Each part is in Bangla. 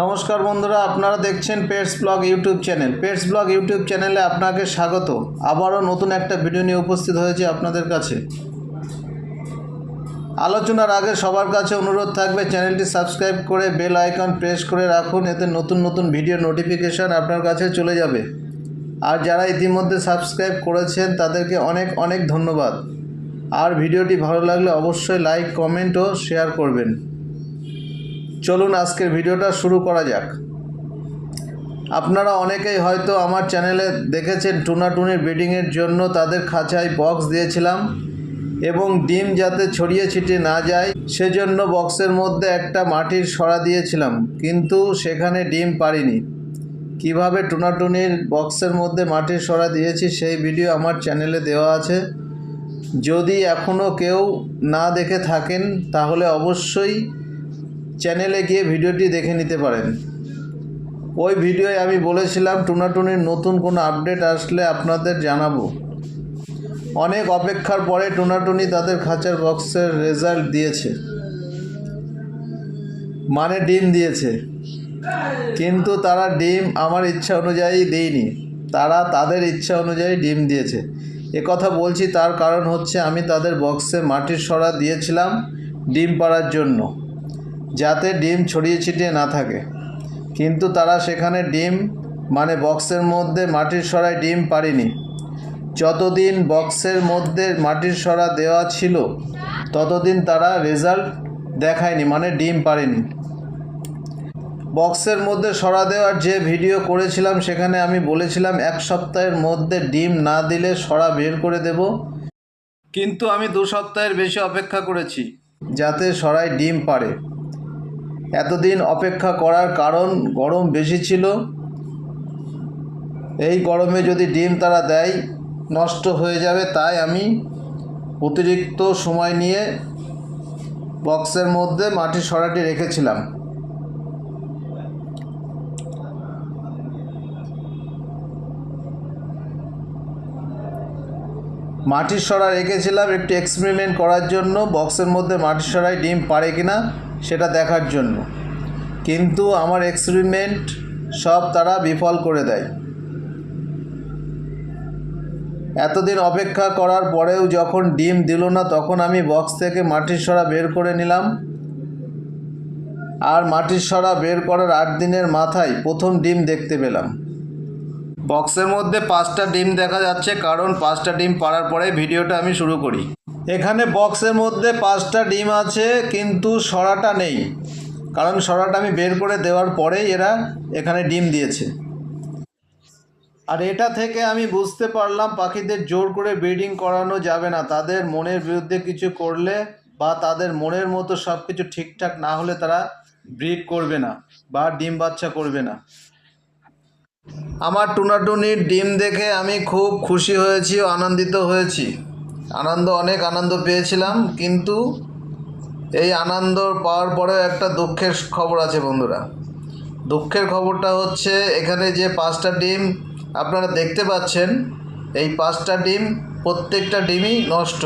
নমস্কার বন্ধুরা, আপনারা দেখছেন pets blog YouTube channel pets blog YouTube চ্যানেলে আপনাকে স্বাগত। আবারও নতুন একটা ভিডিও নিয়ে উপস্থিত হয়েছে আপনাদের কাছে। আলোচনার আগে সবার কাছে অনুরোধ থাকবে চ্যানেলটি সাবস্ক্রাইব করে বেল আইকন প্রেস করে রাখুন, এতে নতুন নতুন ভিডিও নোটিফিকেশান আপনার কাছে চলে যাবে। আর যারা ইতিমধ্যে সাবস্ক্রাইব করেছেন, তাদেরকে অনেক অনেক ধন্যবাদ। আর ভিডিওটি ভালো লাগলে অবশ্যই লাইক কমেন্ট ও শেয়ার করবেন। চলুন আজকের ভিডিওটা শুরু করা যাক। আপনারা অনেকেই হয়তো আমার চ্যানেলে দেখেছেন টুনাটুনির ব্রিডিংয়ের জন্য তাদের খাঁচায় বক্স দিয়েছিলাম এবং ডিম যাতে ছড়িয়ে ছিটিয়ে না যায়, সেজন্য বক্সের মধ্যে একটা মাটির সরা দিয়েছিলাম, কিন্তু সেখানে ডিম পারিনি কীভাবে টুনাটুনির বক্সের মধ্যে মাটির সরা দিয়েছি সেই ভিডিও আমার চ্যানেলে দেওয়া আছে। যদি এখনও কেউ না দেখে থাকেন, তাহলে অবশ্যই চ্যানেলে গিয়ে ভিডিওটি দেখে নিতে পারেন। ওই ভিডিওয়ে আমি বলেছিলাম, টুনাটুনির নতুন কোনো আপডেট আসলে আপনাদের জানাব। অনেক অপেক্ষার পরে টুনাটুনি তাদের খাঁচার বক্সের রেজাল্ট দিয়েছে। মানে ডিম দিয়েছে। কিন্তু তারা ডিম আমার ইচ্ছা অনুযায়ী দেয়নি তারা তাদের ইচ্ছা অনুযায়ী ডিম দিয়েছে। কথা বলছি তার কারণ হচ্ছে আমি তাদের বক্সে মাটির সরা দিয়েছিলাম ডিম পাড়ার জন্য। যাতে ডিম ছড়িয়ে ছিটিয়ে না থাকে। কিন্তু তারা সেখানে ডিম মানে বক্সের মধ্যে মাটির সরায় ডিম পারিনি যতদিন বক্সের মধ্যে মাটির সরা দেওয়া ছিল, ততদিন তারা রেজাল্ট দেখায়নি মানে ডিম পারেনি বক্সের মধ্যে সরা দেওয়ার যে ভিডিও করেছিলাম, সেখানে আমি বলেছিলাম, এক সপ্তাহের মধ্যে ডিম না দিলে সরা বের করে দেব। কিন্তু আমি দু সপ্তাহের বেশি অপেক্ষা করেছি, যাতে সরাই ডিম পারে এতদিন অপেক্ষা করার কারণ গরম বেশি ছিল। এই গরমে যদি ডিম তারা দেয়, নষ্ট হয়ে যাবে, তাই আমি অতিরিক্ত সময় নিয়ে বক্সের মধ্যে মাটির সরাটি রেখেছিলাম। মাটির সরা রেখেছিলাম একটু এক্সপেরিমেন্ট করার জন্য। বক্সের মধ্যে মাটির সরাই ডিম পারে কিনা সেটা দেখার জন্য। কিন্তু আমার এক্সপেরিমেন্ট সব তারা বিফল করে দেয়। এতদিন অপেক্ষা করার পরেও যখন ডিম দিল না, তখন আমি বক্স থেকে মাটির সরা বের করে নিলাম। আর মাটির সরা বের করার আট দিনের মাথায় প্রথম ডিম দেখতে পেলাম। বক্সের মধ্যে পাঁচটা ডিম দেখা যাচ্ছে, কারণ পাঁচটা ডিম পাড়ার পরে ভিডিওটা আমি শুরু করি। এখানে বক্সের মধ্যে পাঁচটা ডিম আছে, কিন্তু সরাটা নেই। কারণ সরাটা আমি বের করে দেওয়ার পরেই এরা এখানে ডিম দিয়েছে। আর এটা থেকে আমি বুঝতে পারলাম, পাখিদের জোর করে ব্রিডিং করানো যাবে না। তাদের মনের বিরুদ্ধে কিছু করলে বা তাদের মনের মতো সব কিছু ঠিকঠাক না হলে তারা ব্রিড করবে না বা ডিম বাচ্চা করবে না। আমার টুনাটুনির ডিম দেখে আমি খুব খুশি হয়েছি ও আনন্দিত হয়েছি। আনন্দ, অনেক আনন্দ পেয়েছিলাম, কিন্তু এই আনন্দ পাওয়ার পরেও একটা দুঃখের খবর আছে বন্ধুরা। দুঃখের খবরটা হচ্ছে, এখানে যে পাঁচটা ডিম আপনারা দেখতে পাচ্ছেন, এই পাঁচটা ডিম প্রত্যেকটা ডিমই নষ্ট।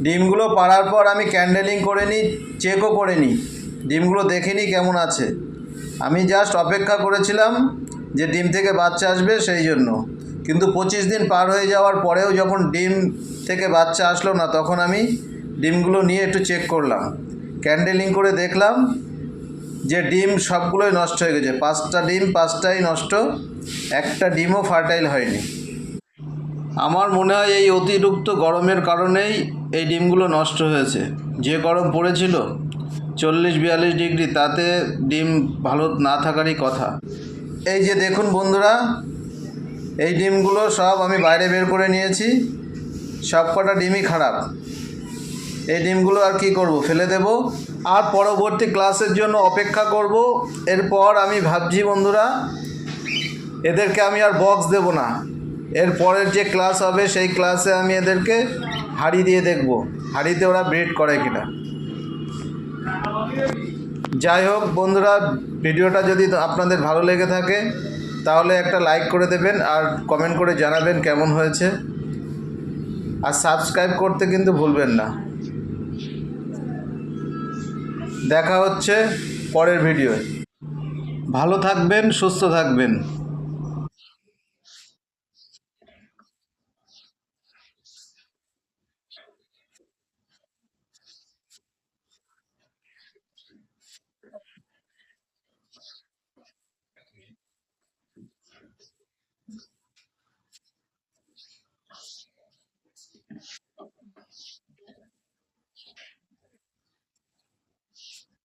ডিমগুলো পাড়ার পর আমি ক্যান্ডেলিং করে নিই চেকও করে নিই। ডিমগুলো দেখিনি কেমন আছে। আমি জাস্ট অপেক্ষা করেছিলাম যে ডিম থেকে বাচ্চা আসবে সেই জন্য। কিন্তু পঁচিশ দিন পার হয়ে যাওয়ার পরেও যখন ডিম থেকে বাচ্চা আসলো না, তখন আমি ডিমগুলো নিয়ে একটু চেক করলাম। ক্যান্ডেলিং করে দেখলাম যে ডিম সবগুলোই নষ্ট হয়ে গেছে। পাঁচটা ডিম, পাঁচটাই নষ্ট, একটা ডিমও ফার্টাইল হয়নি। আমার মনে হয় এই অতিরিক্ত গরমের কারণেই এই ডিমগুলো নষ্ট হয়েছে। যে গরম পড়েছিল, চল্লিশ, বিয়াল্লিশ ডিগ্রি, তাতে ডিম ভালো না থাকারই কথা। এই যে দেখুন বন্ধুরা এই ডিমগুলো সব আমি বাইরে বের করে নিয়েছি। সব কটা ডিমই খারাপ। এই ডিমগুলো আর কি করব, ফেলে দেব। আর পরবর্তী ক্লাসের জন্য অপেক্ষা করব। এরপর আমি ভাবছি, বন্ধুরা, এদেরকে আমি আর বক্স দেব না। এর পরের যে ক্লাস হবে, সেই ক্লাসে আমি এদেরকে হাড়ি দিয়ে দেখব। হাড়িতে ওরা ব্রিড করে কিনা। যাই হোক, বন্ধুরা, ভিডিওটা যদি আপনাদের ভালো লেগে থাকে তাহলে একটা লাইক করে দেবেন আর কমেন্ট করে জানাবেন কেমন হয়েছে। আর সাবস্ক্রাইব করতে কিন্তু ভুলবেন না। দেখা হচ্ছে পরের ভিডিও ভালো থাকবেন, সুস্থ থাকবেন। Mm-hmm.